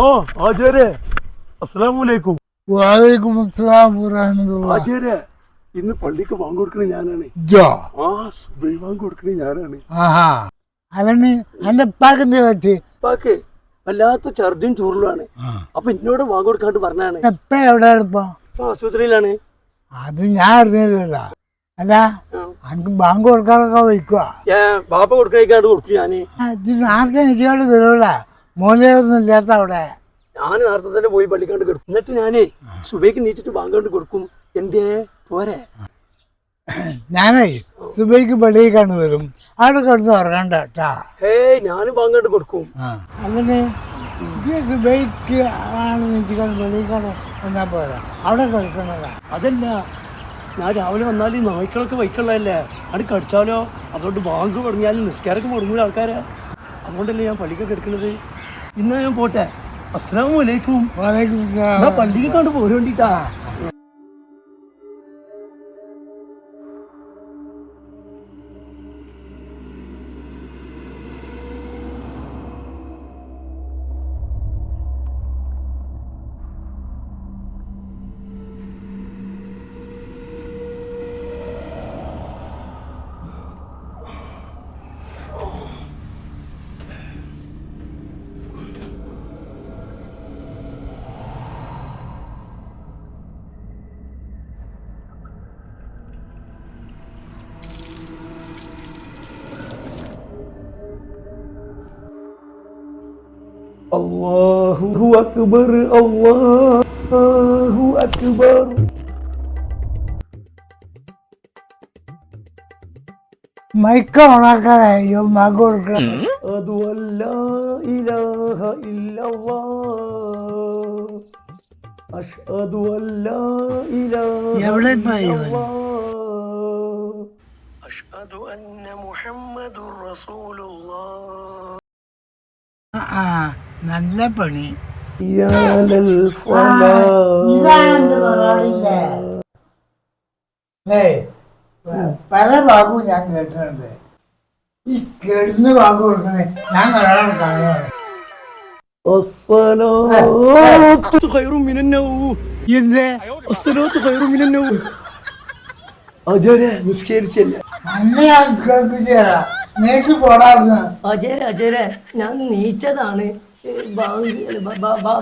ആ ആചാര്യ അസ്സലാമലൈക്കും വാലൈക്കും അസ്സലാം ആചാര്യ ഇന്ന് പള്ളിക്ക് വാങ്ങി കൊടുക്കണ ഞാനാണ്. ആ സുബൈ വാങ്ങി കൊടുക്കണ ഞാനാണ്. ആഹാ. അല്ലന് എന്റെ ഉപ്പാക്ക് എന്ത് പറ്റി ഉപ്പാക്ക് വല്ലാത്ത ഛർദിയും ചൂറിലുമാണ് അപ്പൊ എന്നോട് വാങ്ങി കൊടുക്കാണ്ട് പറഞ്ഞാണ് എപ്പ എവിടെ ഇപ്പൊ ആശുപത്രിയിലാണ്. അത് ഞാൻ അറിഞ്ഞില്ല അല്ല എനിക്ക് ബാങ്ക് കൊടുക്കാതൊക്കെ വയ്ക്കുക ബാപ്പ കൊടുക്കാണ്ട് കൊടുക്കും ഞാൻ. ആർക്കും എനിക്കോട് വരൂല മൂലയൊന്നും ഇല്ലാത്ത അവിടെ. ഞാൻ നേരത്തെ തന്നെ പോയി പള്ളിക്കാണ്ട് കിടക്കും. എന്നിട്ട് ഞാനേ സുബൈക്ക് നീറ്റിട്ട് ബാങ്ക് കൊടുക്കും. എന്തേ? പോരെ. ഞാനേ സുബൈക്ക് പള്ളിക്കാണ് വരും. അവിടെ കിടന്ന് ഉറങ്ങണ്ട കേട്ടാ. ഹേയ് ഞാനും ബാങ്ക് കൊടുക്കും. അങ്ങനെ സുബൈക്ക് ആണ് നീച്ചിക്കൊണ്ട് പള്ളിക്കാണ് വന്നാൽ പോരാ. അവിടെ കിടക്കണതാ. അതല്ല ഞാൻ രാവിലെ വന്നാൽ ഈ നായ്ക്കളൊക്കെ വൈക്കുള്ളതല്ലേ? അത് കടിച്ചാലോ? അതുകൊണ്ട് ബാങ്ക് തുടങ്ങിയാലും നിസ്കാരമൊക്കെ മുടങ്ങൂല ആൾക്കാരെ. അതുകൊണ്ടല്ലേ ഞാൻ പള്ളിക്കൊക്കെ എടുക്കുന്നത്? ഇന്നാ ഞാൻ പോട്ടെ. അസ്സലാമു അലൈക്കും. വാലേക്കും എന്നാ അസ്സലാം. പള്ളിക്ക് കണ്ട് പോരോണ്ടിട്ടാ الله أكبر الله أكبر. مايكا راكا يا ماغوركا أن لا إله إلا الله. أشهد أن لا إله إلا الله. أشهد أن محمد رسول الله. آه. നല്ല പണി. പല ഭാഗവും ഞാൻ കേട്ടിട്ടുണ്ട്. ഈ കേടുന്ന ഭാഗം കൊടുക്കുന്നത് ഞാൻ ധാരാളം കാണുകയാണ് അന്നെ നേരിട്ട് പോടാറുന്നു അജയരെ ഞാൻ നീച്ചതാണ്.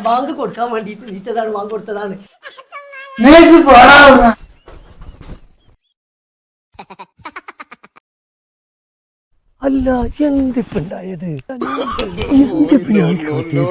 ബാങ്ക് കൊടുക്കാൻ വേണ്ടിയിട്ട് നീച്ചതാണ് ബാങ്ക് കൊടുത്തതാണ്. അല്ല എന്തിപ്പുണ്ടായത്? എന്തിപ്പോ ഞാൻ കാട്ടിയത്?